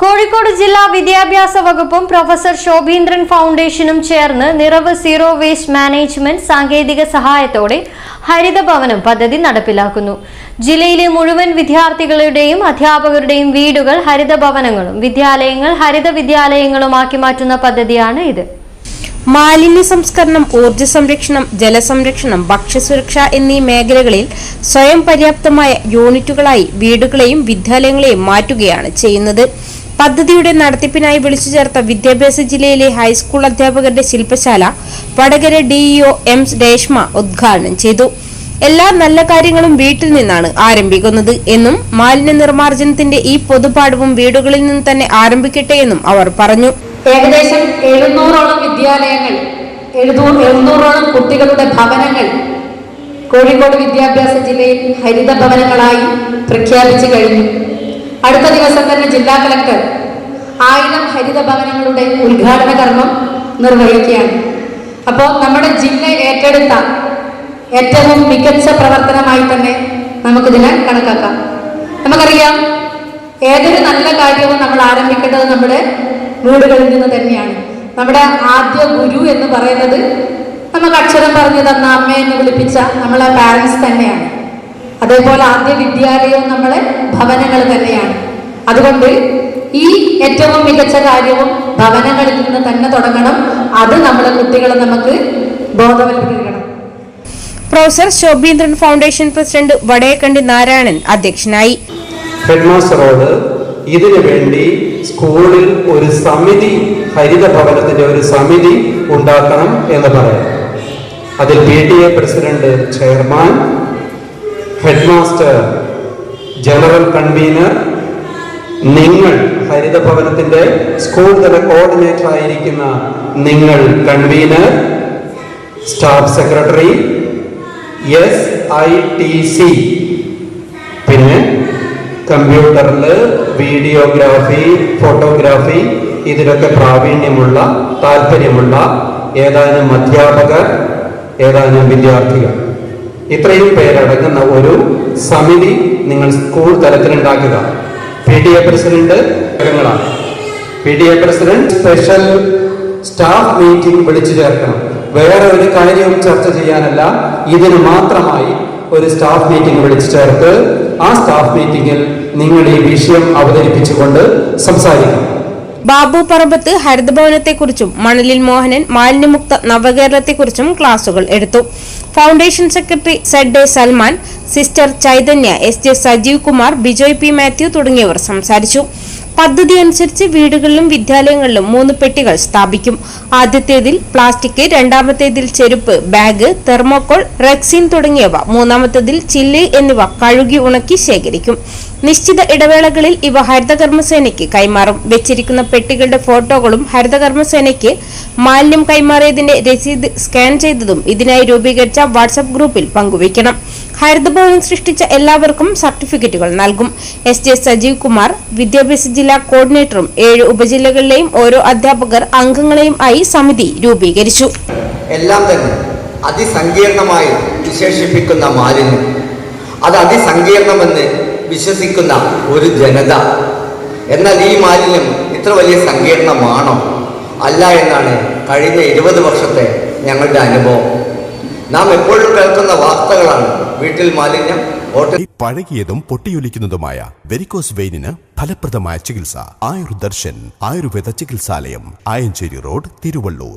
കോഴിക്കോട് ജില്ലാ വിദ്യാഭ്യാസ വകുപ്പും പ്രൊഫസർ ശോഭീന്ദ്രൻ ഫൗണ്ടേഷനും ചേർന്ന് നിറവ് സീറോ വേസ്റ്റ് മാനേജ്മെന്റ് സാങ്കേതിക സഹായത്തോടെ ഹരിതഭവനം പദ്ധതി നടപ്പിലാക്കുന്നു. ജില്ലയിലെ മുഴുവൻ വിദ്യാർത്ഥികളുടെയും അധ്യാപകരുടെയും വീടുകൾ ഹരിതഭവനങ്ങളും വിദ്യാലയങ്ങൾ ഹരിത വിദ്യാലയങ്ങളുമാക്കി മാറ്റുന്ന പദ്ധതിയാണ് ഇത്. മാലിന്യ സംസ്കരണം ഊർജ സംരക്ഷണം ജലസംരക്ഷണം ഭക്ഷ്യസുരക്ഷ എന്നീ മേഖലകളിൽ സ്വയം പര്യാപ്തമായ യൂണിറ്റുകളായി വീടുകളെയും വിദ്യാലയങ്ങളെയും മാറ്റുകയാണ് ചെയ്യുന്നത്. പദ്ധതിയുടെ നടത്തിപ്പിനായി വിളിച്ചു ചേർത്ത വിദ്യാഭ്യാസ ജില്ലയിലെ ഹൈസ്കൂൾ അധ്യാപകരുടെ ശില്പശാല വടകര ഡിഇഒ എം രേഷ്മ ഉദ്ഘാടനം ചെയ്തു. എല്ലാ നല്ല കാര്യങ്ങളും വീട്ടിൽ നിന്നാണ് ആരംഭിക്കുന്നത് എന്നും മാലിന്യ നിർമ്മാർജനത്തിന്റെ ഈ പൊതുപാഠവും വീടുകളിൽ നിന്ന് തന്നെ ആരംഭിക്കട്ടെ എന്നും അവർ പറഞ്ഞു. ഏകദേശം എഴുന്നൂറോളം വിദ്യാലയങ്ങൾ എഴുന്നൂ എഴുന്നൂറോളം കുട്ടികളുടെ ഭവനങ്ങൾ കോഴിക്കോട് വിദ്യാഭ്യാസ ജില്ലയിൽ ഹരിത ഭവനങ്ങളായി പ്രഖ്യാപിച്ചു കഴിഞ്ഞു. അടുത്ത ദിവസം തന്നെ ജില്ലാ കലക്ടർ ആയിരം ഹരിത ഭവനങ്ങളുടെ ഉദ്ഘാടന കർമ്മം നിർവഹിക്കുകയാണ്. അപ്പോൾ നമ്മുടെ ജില്ല ഏറ്റെടുത്ത ഏറ്റവും മികച്ച പ്രവർത്തനമായി തന്നെ നമുക്കിതിനെ കണക്കാക്കാം. നമുക്കറിയാം ഏതൊരു നല്ല കാര്യവും നമ്മൾ ആരംഭിക്കേണ്ടത് നമ്മുടെ വീടുകളിൽ നിന്ന് തന്നെയാണ്. നമ്മുടെ ആദ്യ ഗുരു എന്ന് പറയുന്നത് നമുക്ക് അക്ഷരം പറഞ്ഞു തന്ന അമ്മയെന്ന് വിളിപ്പിച്ച നമ്മളെ പാരൻസ് തന്നെയാണ്. അതേപോലെ ആദ്യ വിദ്യാലയവും നമ്മളെ ഭവനങ്ങൾ തന്നെയാണ്. അതുകൊണ്ട് ഈ ഏറ്റവും മികച്ച കാര്യവും ഭവനങ്ങളിൽ നിന്ന് തന്നെ തുടങ്ങണം. അത് നമ്മളെ കുട്ടികളെ നമുക്ക് ബോധവൽക്കരിക്കണം. Professor Shobhindran foundation president Vadayakkandi Narayanan അധ്യക്ഷനായി. ഹെഡ്മാസ്റ്ററോട് ഇതിനു വേണ്ടി സ്കൂളിൽ ഒരു സമിതി ഹരിത ഭവനത്തിന്റെ ഒരു സമിതി ഉണ്ടാക്കണം എന്ന് പറയാം അതിൽ P T A president chairman headmaster general convener നിങ്ങൾ ഹരിത ഭവനത്തിന്റെ സ്കൂൾ തല കോർഡിനേറ്റർ ആയിരിക്കുന്ന നിങ്ങൾ convener staff secretary S I T C പിന്നെ കമ്പ്യൂട്ടറിൽ വീഡിയോഗ്രാഫി ഫോട്ടോഗ്രാഫി ഇതിലൊക്കെ പ്രാവീണ്യമുള്ള താല്പര്യമുള്ള ഏതാനും അധ്യാപകർ ഏതാനും വിദ്യാർത്ഥികൾ. ഇത്രയും പേരടങ്ങുന്ന ഒരു സമിതി നിങ്ങൾ സ്കൂൾ തലത്തിൽ ഉണ്ടാക്കുക P D A president P D A president special staff meeting വിളിച്ചു ചേർക്കണം. വേറെ ഒരു കാര്യവും ചർച്ച ചെയ്യാനല്ല ഇതിന് മാത്രമായി ഒരു സ്റ്റാഫ് മീറ്റിംഗ് വിളിച്ചു ചേർത്ത് ആ സ്റ്റാഫ് മീറ്റിംഗിൽ നിങ്ങൾ ഈ വിഷയം അവതരിപ്പിച്ചുകൊണ്ട് സംസാരിക്കണം. ബാബു പറമ്പത്ത് ഹരിതഭവനത്തെക്കുറിച്ചും മണലിൽ മോഹനൻ മാലിന്യമുക്ത നവകേരളത്തെക്കുറിച്ചും ക്ലാസുകൾ എടുത്തു. Foundation secretary Z A Salman sister Chaitanya S J Sajeev Kumar Bijoy P Mathew തുടങ്ങിയവർ സംസാരിച്ചു. പദ്ധതി അനുസരിച്ച് വീടുകളിലും വിദ്യാലയങ്ങളിലും മൂന്ന് പെട്ടികൾ സ്ഥാപിക്കും. ആദ്യത്തേതിൽ പ്ലാസ്റ്റിക് രണ്ടാമത്തേതിൽ ചെരുപ്പ് ബാഗ് തെർമോക്കോൾ റെക്സിൻ തുടങ്ങിയവ മൂന്നാമത്തേതിൽ ചില്ല് എന്നിവ കഴുകി ഉണക്കി ശേഖരിക്കും. നിശ്ചിത ഇടവേളകളിൽ ഇവ ഹരിതകർമ്മസേനയ്ക്ക് കൈമാറും. വെച്ചിരിക്കുന്ന പെട്ടികളുടെ ഫോട്ടോകളും ഹരിതകർമ്മസേനയ്ക്ക് മാലിന്യം കൈമാറിയതിന്റെ രസീത് സ്കാൻ ചെയ്തതും ഇതിനായി രൂപീകരിച്ച വാട്സ്ആപ്പ് ഗ്രൂപ്പിൽ പങ്കുവയ്ക്കണം. ഹരിതഭവനം സൃഷ്ടിച്ച എല്ലാവർക്കും സർട്ടിഫിക്കറ്റുകൾ നൽകും. എസ് ജെ സജീവ് കുമാർ വിദ്യാഭ്യാസ ജില്ലാ കോർഡിനേറ്ററും ഏഴ് ഉപജില്ലകളിലെയും ഓരോ അധ്യാപകർ അംഗങ്ങളെയും ആയി സമിതി രൂപീകരിച്ചു. എല്ലാം തന്നെ അതിസങ്കീർണമായി വിശേഷിപ്പിക്കുന്ന മാലിന്യം. അത് അതിസങ്കീർണമെന്ന് വിശ്വസിക്കുന്ന ഒരു ജനത. എന്നാൽ ഈ മാലിന്യം ഇത്ര വലിയ സങ്കീർണമാണോ? അല്ല എന്നാണ് കഴിഞ്ഞ ഇരുപത് വർഷത്തെ ഞങ്ങളുടെ അനുഭവം. നാം എപ്പോഴും കേൾക്കുന്ന വാർത്തകളാണ്. വീട്ടിൽ മാലിന്യം പഴകിയതും പൊട്ടിയൊലിക്കുന്നതുമായ വെരിക്കോസ് വെയിനിന് ഫലപ്രദമായ ചികിത്സ. ആയുർദർശൻ ആയുർവേദ ചികിത്സാലയം ആയഞ്ചേരി റോഡ് തിരുവള്ളൂർ.